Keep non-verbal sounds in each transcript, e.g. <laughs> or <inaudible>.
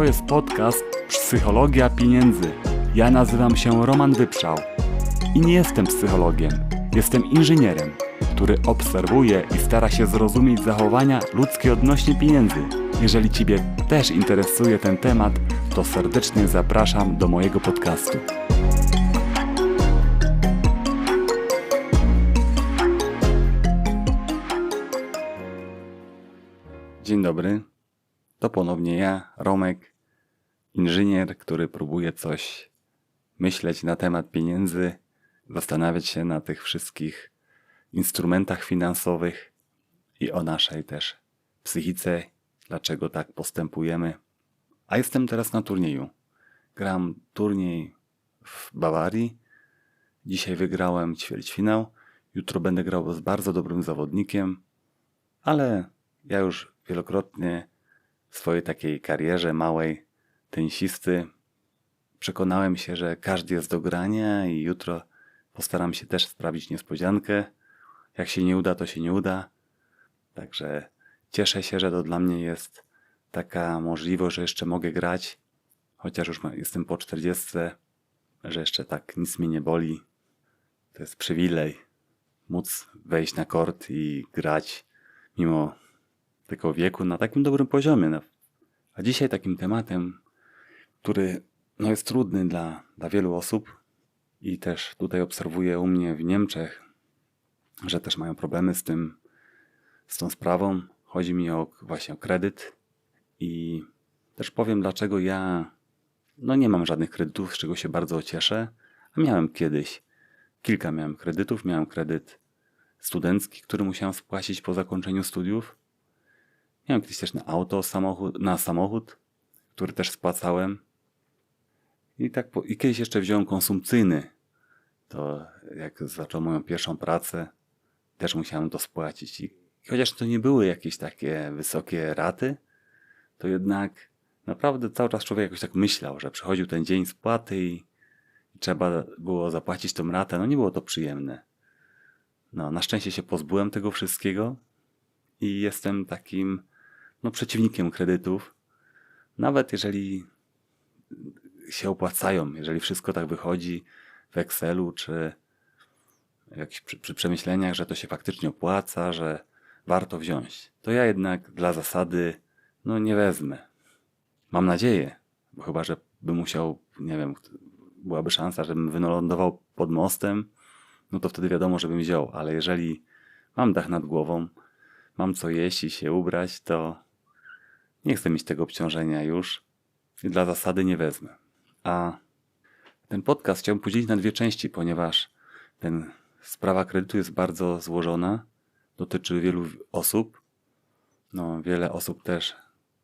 To jest podcast Psychologia Pieniędzy. Ja nazywam się Roman Wyprzał i nie jestem psychologiem. Jestem inżynierem, który obserwuje i stara się zrozumieć zachowania ludzkie odnośnie pieniędzy. Jeżeli Ciebie też interesuje ten temat, to serdecznie zapraszam do mojego podcastu. Dzień dobry. To ponownie ja, Romek, inżynier, który próbuje coś myśleć na temat pieniędzy, zastanawiać się na tych wszystkich instrumentach finansowych i o naszej też psychice, dlaczego tak postępujemy. A jestem teraz na turnieju. Gram turniej w Bawarii. Dzisiaj wygrałem ćwierćfinał. Jutro będę grał z bardzo dobrym zawodnikiem, ale ja już wielokrotnie w swojej takiej karierze małej tenisisty przekonałem się, że każdy jest do grania i jutro postaram się też sprawić niespodziankę. Jak się nie uda, to się nie uda. Także cieszę się, że to dla mnie jest taka możliwość, że jeszcze mogę grać, chociaż już jestem po 40, że jeszcze tak nic mnie nie boli. To jest przywilej móc wejść na kort i grać mimo tego wieku na takim dobrym poziomie. No. A dzisiaj takim tematem, który no, jest trudny dla, dla wielu osób i też tutaj obserwuję u mnie w Niemczech, że też mają problemy z tym, z tą sprawą. Chodzi mi o właśnie o kredyt i też powiem, dlaczego ja no nie mam żadnych kredytów, z czego się bardzo cieszę, a miałem kiedyś kilka miałem kredytów. Miałem kredyt studencki, który musiałem spłacić po zakończeniu studiów. Miałem kiedyś też na auto, samochód, na samochód, który też spłacałem. I tak po, i kiedyś jeszcze wziąłem konsumpcyjny. To jak zacząłem moją pierwszą pracę, też musiałem to spłacić. I chociaż to nie były jakieś takie wysokie raty, to jednak naprawdę cały czas człowiek jakoś tak myślał, że przychodził ten dzień spłaty i trzeba było zapłacić tą ratę. No nie było to przyjemne. No, na szczęście się pozbyłem tego wszystkiego i jestem takim no, przeciwnikiem kredytów. Nawet jeżeli się opłacają, jeżeli wszystko tak wychodzi w Excelu czy jakiś przy, przy przemyśleniach, że to się faktycznie opłaca, że warto wziąć, to ja jednak dla zasady no nie wezmę. Mam nadzieję, bo chyba, że bym musiał, nie wiem, byłaby szansa, żebym wylądował pod mostem, no to wtedy wiadomo, żebym wziął, ale jeżeli mam dach nad głową, mam co jeść i się ubrać, to nie chcę mieć tego obciążenia już i dla zasady nie wezmę. A ten podcast chciałbym podzielić na dwie części, ponieważ ten sprawa kredytu jest bardzo złożona, dotyczy wielu osób. No, wiele osób też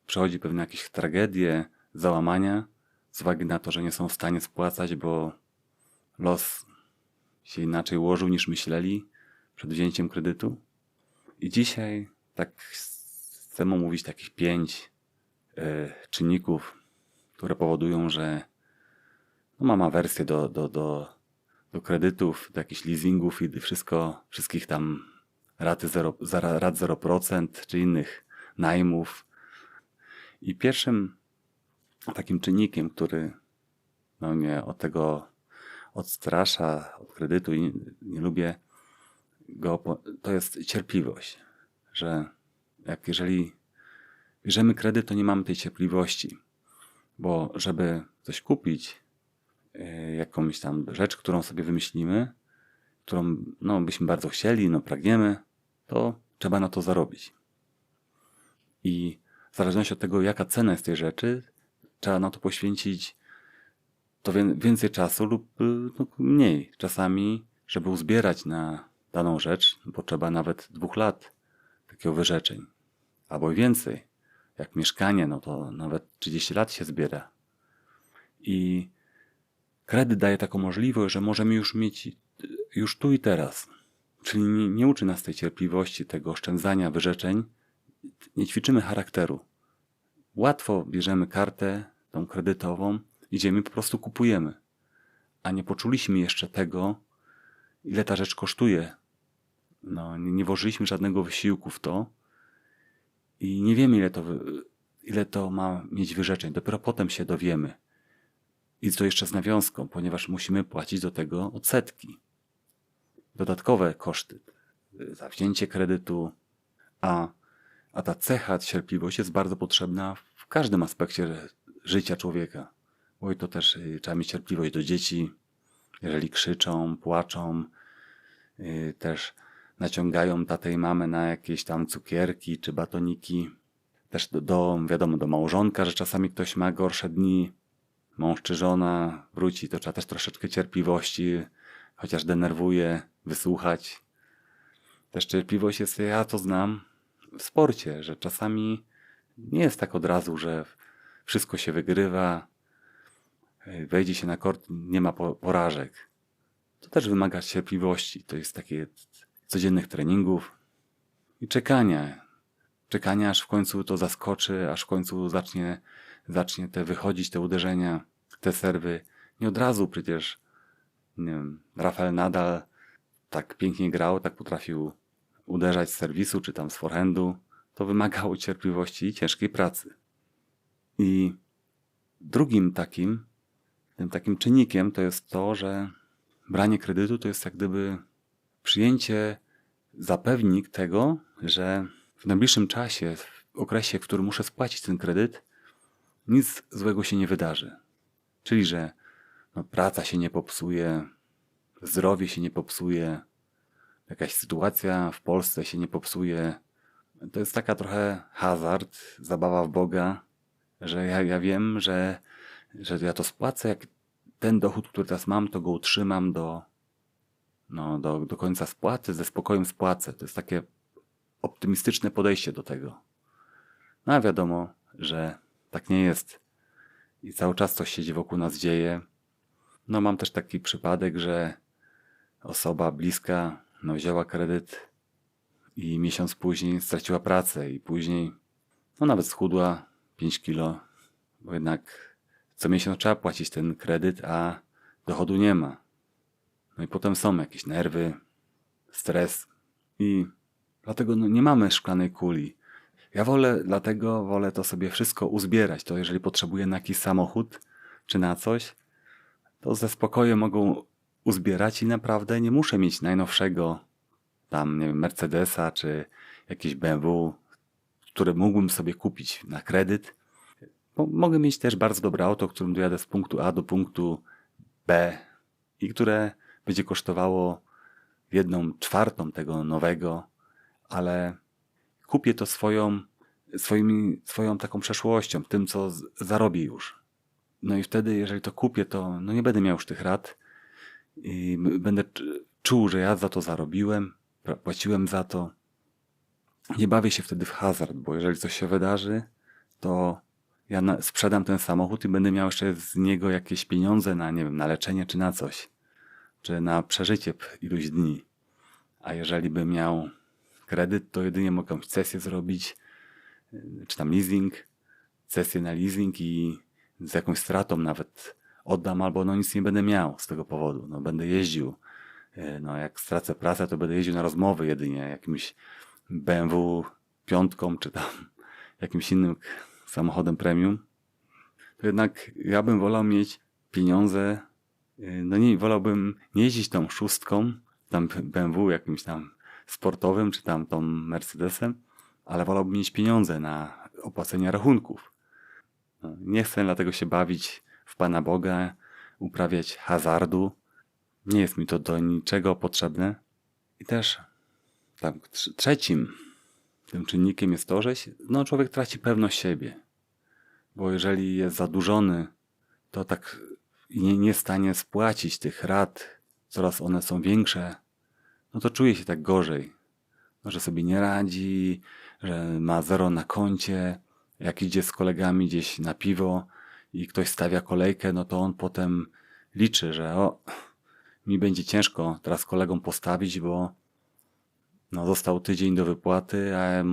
przechodzi pewne jakieś tragedie, załamania z uwagi na to, że nie są w stanie spłacać, bo los się inaczej ułożył niż myśleli przed wzięciem kredytu. I dzisiaj tak chcę omówić takich pięć e, czynników, które powodują, że no, mam awersję do, do, do, do kredytów, do jakichś leasingów i wszystko, wszystkich tam raty 0, zara- rat 0% czy innych najmów. I pierwszym takim czynnikiem, który no, mnie od tego odstrasza, od kredytu i nie, nie lubię go, to jest cierpliwość. Że jak jeżeli bierzemy kredyt, to nie mamy tej cierpliwości. Bo żeby coś kupić, jakąś tam rzecz, którą sobie wymyślimy, którą no, byśmy bardzo chcieli, no, pragniemy, to trzeba na to zarobić. I w zależności od tego, jaka cena jest tej rzeczy, trzeba na to poświęcić to wię- więcej czasu lub no, mniej. Czasami, żeby uzbierać na daną rzecz, potrzeba nawet dwóch lat takiego wyrzeczeń. Albo więcej. Jak mieszkanie, no to nawet 30 lat się zbiera. I kredyt daje taką możliwość, że możemy już mieć y, już tu i teraz. Czyli nie, nie uczy nas tej cierpliwości, tego oszczędzania, wyrzeczeń. Nie ćwiczymy charakteru. Łatwo bierzemy kartę, tą kredytową, idziemy po prostu kupujemy. A nie poczuliśmy jeszcze tego, ile ta rzecz kosztuje. No, nie, nie włożyliśmy żadnego wysiłku w to i nie wiemy, ile to, ile to ma mieć wyrzeczeń. Dopiero potem się dowiemy. I to jeszcze z nawiązką, ponieważ musimy płacić do tego odsetki. Dodatkowe koszty za wzięcie kredytu, a, a ta cecha, cierpliwość jest bardzo potrzebna w każdym aspekcie życia człowieka. Bo i to też y, trzeba mieć cierpliwość do dzieci, jeżeli krzyczą, płaczą, y, też naciągają tatę i mamę na jakieś tam cukierki czy batoniki. Też do, do, wiadomo, do małżonka, że czasami ktoś ma gorsze dni, mąż czy żona wróci, to trzeba też troszeczkę cierpliwości, chociaż denerwuje, wysłuchać. Też cierpliwość jest, ja to znam w sporcie, że czasami nie jest tak od razu, że wszystko się wygrywa, wejdzie się na kort, nie ma porażek. To też wymaga cierpliwości. To jest takie codziennych treningów i czekania. Czekania, aż w końcu to zaskoczy, aż w końcu zacznie, zacznie te wychodzić, te uderzenia, te serwy. Nie od razu przecież, nie wiem, Rafael Nadal tak pięknie grał, tak potrafił uderzać z serwisu czy tam z forehandu. To wymagało cierpliwości i ciężkiej pracy. I drugim takim, tym takim czynnikiem to jest to, że branie kredytu to jest jak gdyby przyjęcie zapewnik tego, że w najbliższym czasie, w okresie, w którym muszę spłacić ten kredyt, nic złego się nie wydarzy. Czyli, że no, praca się nie popsuje, zdrowie się nie popsuje, jakaś sytuacja w Polsce się nie popsuje. To jest taka trochę hazard, zabawa w Boga, że ja, ja wiem, że, że ja to spłacę, jak ten dochód, który teraz mam, to go utrzymam do, no, do, do końca spłaty, ze spokojem spłacę. To jest takie optymistyczne podejście do tego. No a wiadomo, że tak nie jest i cały czas coś się wokół nas dzieje. No mam też taki przypadek, że osoba bliska no, wzięła kredyt i miesiąc później straciła pracę i później no nawet schudła 5 kilo, bo jednak co miesiąc trzeba płacić ten kredyt, a dochodu nie ma. No i potem są jakieś nerwy, stres i dlatego no nie mamy szklanej kuli. Ja wolę, dlatego wolę to sobie wszystko uzbierać. To jeżeli potrzebuję na jakiś samochód czy na coś, to ze spokojem mogą uzbierać i naprawdę nie muszę mieć najnowszego tam, nie wiem, Mercedesa czy jakieś BMW, które mógłbym sobie kupić na kredyt. Bo mogę mieć też bardzo dobre auto, którym dojadę z punktu A do punktu B i które będzie kosztowało jedną czwartą tego nowego, ale kupię to swoją, swoimi, swoją taką przeszłością, tym, co zarobię już. No i wtedy, jeżeli to kupię, to no nie będę miał już tych rad i będę czuł, że ja za to zarobiłem, płaciłem za to. Nie bawię się wtedy w hazard, bo jeżeli coś się wydarzy, to ja na, sprzedam ten samochód i będę miał jeszcze z niego jakieś pieniądze na, nie wiem, na leczenie czy na coś, czy na przeżycie iluś dni. A jeżeli bym miał kredyt, to jedynie mogę cesję zrobić, czy tam leasing, cesję na leasing i z jakąś stratą nawet oddam, albo no nic nie będę miał z tego powodu. No będę jeździł, e, no jak stracę pracę, to będę jeździł na rozmowy jedynie jakimś BMW piątką, czy tam <laughs> jakimś innym samochodem premium, to jednak ja bym wolał mieć pieniądze, y, no nie, wolałbym nie jeździć tą szóstką, tam BMW jakimś tam sportowym, czy tam tą Mercedesem, ale wolałbym mieć pieniądze na opłacenie rachunków. No, nie chcę dlatego się bawić w Pana Boga, uprawiać hazardu. Nie jest mi to do niczego potrzebne. I też trzecim tym czynnikiem jest to, że no, człowiek traci pewność siebie. Bo jeżeli jest zadłużony, to tak nie, nie stanie spłacić tych rat, coraz one są większe, no to czuje się tak gorzej. Że sobie nie radzi, że ma zero na koncie, jak idzie z kolegami gdzieś na piwo i ktoś stawia kolejkę, no to on potem liczy, że o, mi będzie ciężko teraz kolegom postawić, bo no, został tydzień do wypłaty, a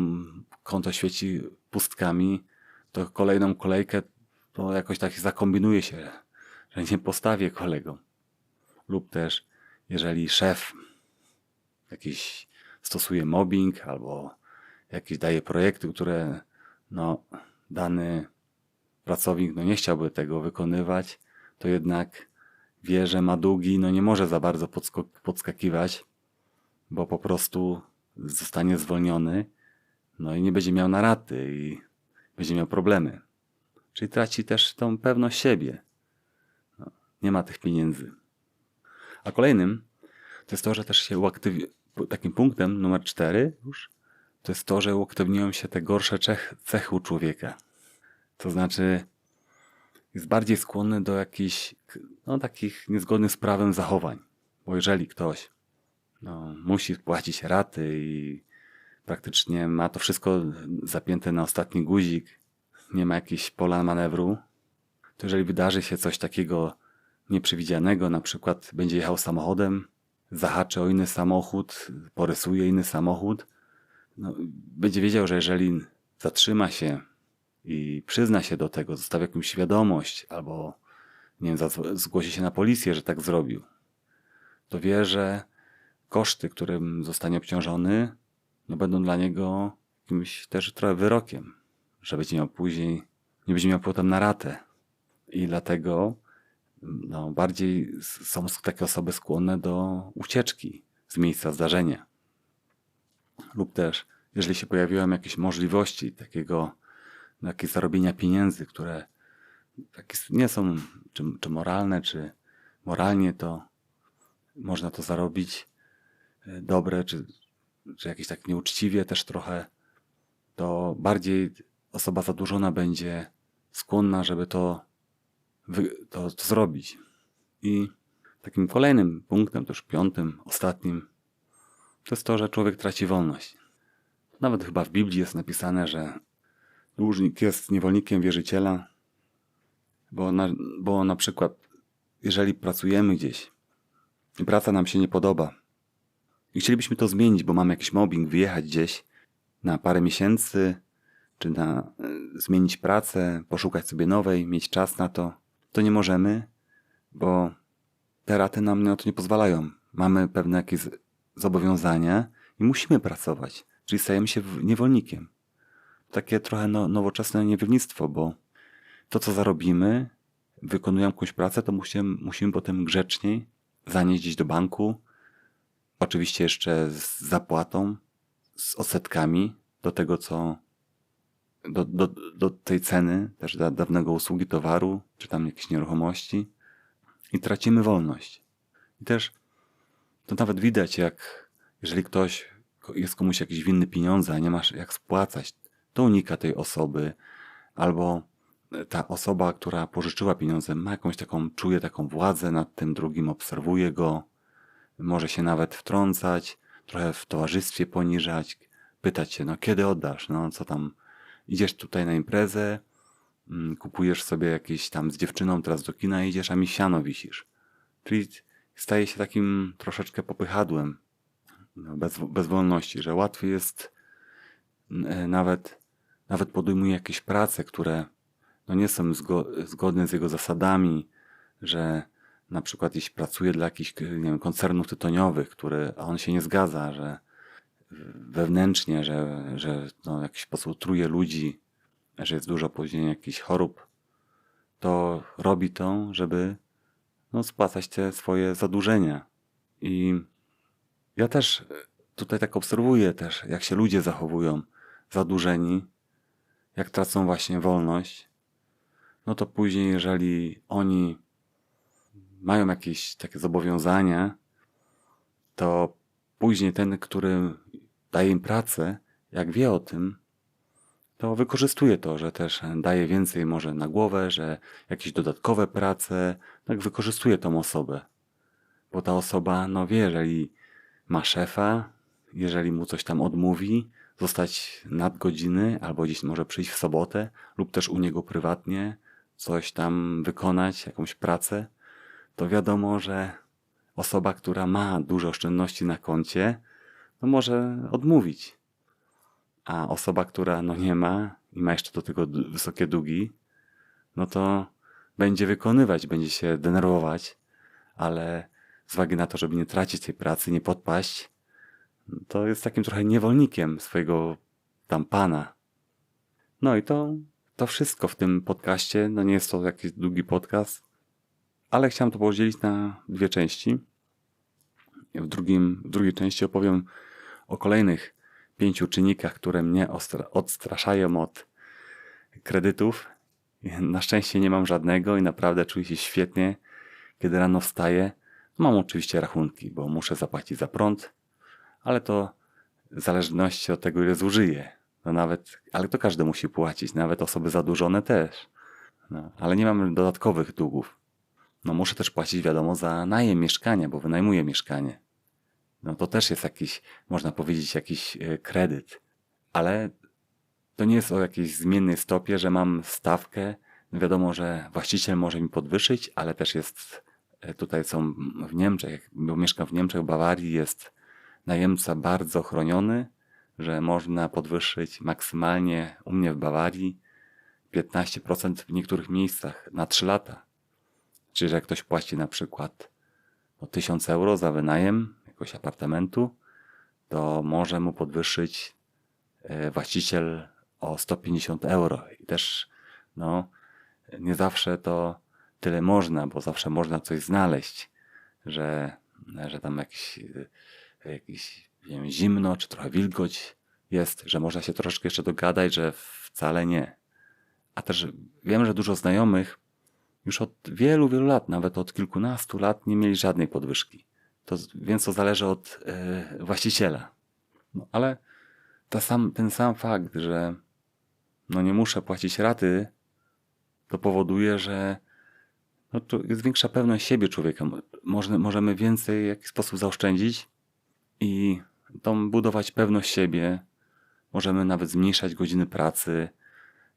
konto świeci pustkami, to kolejną kolejkę to jakoś tak zakombinuje się, że nie postawię kolegom. Lub też, jeżeli szef jakiś stosuje mobbing albo jakieś daje projekty, które no, dany pracownik no nie chciałby tego wykonywać, to jednak wie, że ma długi, no nie może za bardzo podskakiwać, bo po prostu zostanie zwolniony, no i nie będzie miał na raty i będzie miał problemy. Czyli traci też tą pewność siebie. No, nie ma tych pieniędzy. A kolejnym to jest to, że też się uaktywi... takim punktem numer cztery już, to jest to, że uaktywniują się te gorsze cech, cechy u człowieka. To znaczy jest bardziej skłonny do jakichś no, takich niezgodnych z prawem zachowań. Bo jeżeli ktoś no, musi płacić raty i praktycznie ma to wszystko zapięte na ostatni guzik, nie ma jakiegoś pola manewru, to jeżeli wydarzy się coś takiego nieprzewidzianego, na przykład będzie jechał samochodem, zahaczy o inny samochód, porysuje inny samochód, no, będzie wiedział, że jeżeli zatrzyma się i przyzna się do tego, zostawi jakąś świadomość albo nie wiem, zgłosi się na policję, że tak zrobił, to wie, że koszty, którym zostanie obciążony, no będą dla niego jakimś też trochę wyrokiem, że będzie miał później, nie będzie miał potem na ratę. I dlatego no, bardziej są takie osoby skłonne do ucieczki z miejsca zdarzenia. Lub też, jeżeli się pojawiły jakieś możliwości takiego, jakieś zarobienia pieniędzy, które takie nie są czy, czy moralne, czy moralnie to można to zarobić e, dobre, czy, czy jakieś tak nieuczciwie też trochę, to bardziej osoba zadłużona będzie skłonna, żeby to, to, to zrobić. I takim kolejnym punktem, też piątym, ostatnim, to jest to, że człowiek traci wolność. Nawet chyba w Biblii jest napisane, że dłużnik jest niewolnikiem wierzyciela, bo na, bo na przykład, jeżeli pracujemy gdzieś i praca nam się nie podoba i chcielibyśmy to zmienić, bo mamy jakiś mobbing, wyjechać gdzieś na parę miesięcy, czy na y, zmienić pracę, poszukać sobie nowej, mieć czas na to, to nie możemy, bo te raty nam na to nie pozwalają. Mamy pewne jakieś zobowiązania i musimy pracować, czyli stajemy się niewolnikiem. Takie trochę no, nowoczesne niewolnictwo, bo to, co zarobimy, wykonują jakąś pracę, to musimy, musimy potem grzeczniej zanieść gdzieś do banku. Oczywiście jeszcze z zapłatą, z odsetkami do tego, co do, do, do tej ceny też da, dawnego usługi, towaru, czy tam jakiejś nieruchomości i tracimy wolność. I też to nawet widać, jak jeżeli ktoś jest komuś jakiś winny pieniądze, a nie masz jak spłacać, to unika tej osoby, albo ta osoba, która pożyczyła pieniądze, ma jakąś taką, czuje taką władzę nad tym drugim, obserwuje go, może się nawet wtrącać, trochę w towarzystwie poniżać, pytać się, no kiedy oddasz, no co tam, idziesz tutaj na imprezę, mm, kupujesz sobie jakieś tam z dziewczyną, teraz do kina idziesz, a mi siano wisisz. Czyli staje się takim troszeczkę popychadłem, no, bez, bez wolności, że łatwiej jest e, nawet, nawet podejmuje jakieś prace, które no nie są zgodne z jego zasadami, że na przykład jeśli pracuje dla jakichś nie wiem, koncernów tytoniowych, który, a on się nie zgadza, że wewnętrznie, że, że no, w jakiś sposób truje ludzi, że jest dużo później jakichś chorób, to robi to, żeby no, spłacać te swoje zadłużenia. I ja też tutaj tak obserwuję też, jak się ludzie zachowują zadłużeni, jak tracą właśnie wolność, no to później, jeżeli oni mają jakieś takie zobowiązania, to później ten, który daje im pracę, jak wie o tym, to wykorzystuje to, że też daje więcej może na głowę, że jakieś dodatkowe prace, tak wykorzystuje tą osobę. Bo ta osoba, no wie, jeżeli ma szefa, jeżeli mu coś tam odmówi, zostać nadgodziny albo gdzieś może przyjść w sobotę lub też u niego prywatnie, coś tam wykonać, jakąś pracę, to wiadomo, że osoba, która ma dużo oszczędności na koncie, no może odmówić. A osoba, która no nie ma i ma jeszcze do tego wysokie długi, no to będzie wykonywać, będzie się denerwować, ale z uwagi na to, żeby nie tracić tej pracy, nie podpaść, to jest takim trochę niewolnikiem swojego tam pana. No i to to wszystko w tym podcaście. No nie jest to jakiś długi podcast, ale chciałem to podzielić na dwie części. W, drugim, w drugiej części opowiem o kolejnych pięciu czynnikach, które mnie odstraszają od kredytów. Na szczęście nie mam żadnego i naprawdę czuję się świetnie, kiedy rano wstaję. Mam oczywiście rachunki, bo muszę zapłacić za prąd, ale to w zależności od tego, ile zużyję. No nawet, ale to każdy musi płacić, nawet osoby zadłużone też. No, ale nie mam dodatkowych długów. No muszę też płacić, wiadomo, za najem mieszkania, bo wynajmuję mieszkanie. No to też jest jakiś, można powiedzieć, jakiś e, kredyt. Ale to nie jest o jakiejś zmiennej stopie, że mam stawkę. No wiadomo, że właściciel może mi podwyższyć, ale też jest, e, tutaj są w Niemczech, bo mieszkam w Niemczech, w Bawarii jest najemca bardzo chroniony, że można podwyższyć maksymalnie u mnie w Bawarii 15% w niektórych miejscach na 3 lata. Czyli, że jak ktoś płaci na przykład o 1000 euro za wynajem jakiegoś apartamentu, to może mu podwyższyć e, właściciel o 150 euro. I też, no, nie zawsze to tyle można, bo zawsze można coś znaleźć, że, że tam jakiś, e, jakiś wiem, zimno, czy trochę wilgoć jest, że można się troszkę jeszcze dogadać, że wcale nie. A też wiem, że dużo znajomych już od wielu, wielu lat, nawet od kilkunastu lat, nie mieli żadnej podwyżki. To, więc to zależy od e, właściciela. No, ale sam, ten sam fakt, że no nie muszę płacić raty, to powoduje, że no to jest większa pewność siebie człowieka. Możemy, więcej w jakiś sposób zaoszczędzić i tą budować pewność siebie. Możemy nawet zmniejszać godziny pracy.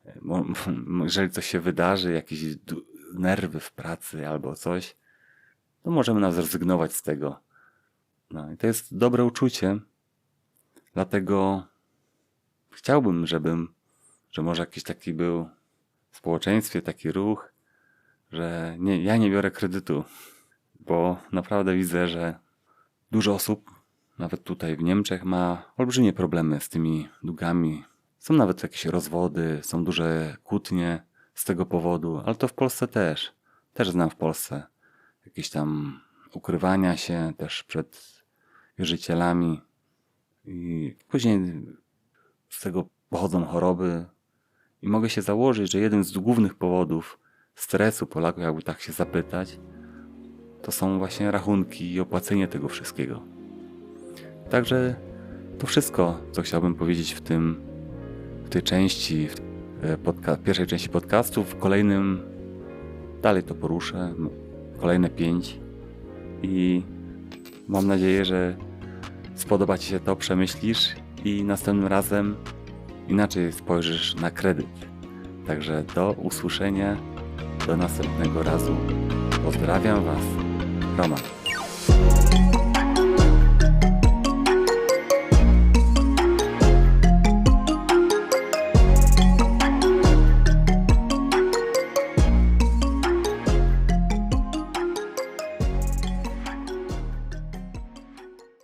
<laughs> Jeżeli coś się wydarzy, jakieś nerwy w pracy albo coś, to możemy nawet zrezygnować z tego. No i to jest dobre uczucie. Dlatego chciałbym, żebym, że może jakiś taki był w społeczeństwie taki ruch, że nie, ja nie biorę kredytu, bo naprawdę widzę, że dużo osób, nawet tutaj w Niemczech, ma olbrzymie problemy z tymi długami. Są nawet jakieś rozwody, są duże kłótnie z tego powodu, ale to w Polsce też. Też znam w Polsce jakieś tam ukrywania się też przed wierzycielami i później z tego pochodzą choroby i mogę się założyć, że jeden z głównych powodów stresu Polaków, jakby tak się zapytać, to są właśnie rachunki i opłacenie tego wszystkiego. Także to wszystko, co chciałbym powiedzieć w tym, w tej części, w e, podca- pierwszej części podcastu. W kolejnym dalej to poruszę, kolejne pięć i mam nadzieję, że spodoba Ci się to, przemyślisz i następnym razem inaczej spojrzysz na kredyt. Także do usłyszenia, do następnego razu. Pozdrawiam Was, Roman.